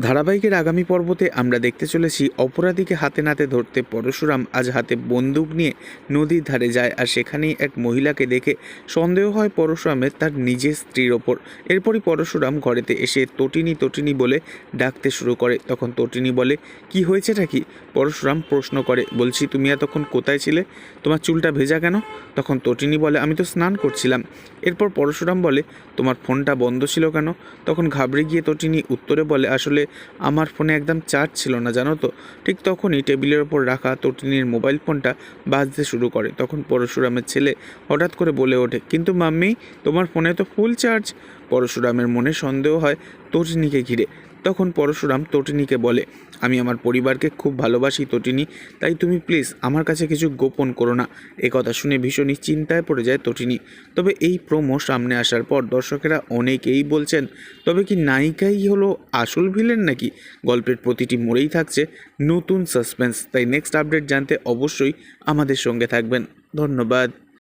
ধারাবাহিকের আগামী পর্বতে আমরা দেখতে চলেছি অপরাধীকে হাতে নাতে ধরতে পরশুরাম আজ হাতে বন্দুক নিয়ে নদীর ধারে যায় আর সেখানেই এক মহিলাকে দেখে সন্দেহ হয় পরশুরামের তার নিজের স্ত্রীর ওপর। এরপরই পরশুরাম ঘরেতে এসে তটিনী তটিনী বলে ডাকতে শুরু করে। তখন তটিনী বলে, কি হয়েছেটা কি? পরশুরাম প্রশ্ন করে, বলছি, তুমি এতক্ষণ কোথায় ছিলে? তোমার চুলটা ভেজা কেন? তখন তটিনী বলে, আমি তো স্নান করছিলাম। এরপর পরশুরাম বলে, তোমার ফোনটা বন্ধ ছিল কেন? তখন ঘাবড়ে গিয়ে তটিনী উত্তরে বলে, আসলে আমার ফোনে একদম চার্জ ছিল না, জানো তো? ঠিক তখনই টেবিলের ওপর রাখা তটিনীর মোবাইল ফোনটা বাজতে শুরু করে। তখন পরশুরামের ছেলে হঠাৎ করে বলে ওঠে, কিন্তু মাম্মি, তোমার ফোনে তো ফুল চার্জ পরশুরামের মনে সন্দেহ হয় তটিনীকে ঘিরে। তখন পরশুরাম তটিনীকে বলে, আমি আমার পরিবারকে খুব ভালোবাসি তটিনী, তাই তুমি প্লিজ আমার কাছে কিছু গোপন করো না। কথা শুনে ভীষণই চিন্তায় পড়ে যায় তটিনী। তবে এই প্রোমো সামনে আসার পর দর্শকেরা অনেকেই বলছেন, তবে কি নায়িকাই হলো আসল ভিলেন নাকি? গল্পের প্রতিটি মোড়েই থাকছে নতুন সাসপেন্স তাই নেক্সট আপডেট জানতে অবশ্যই আমাদের সঙ্গে থাকবেন। ধন্যবাদ।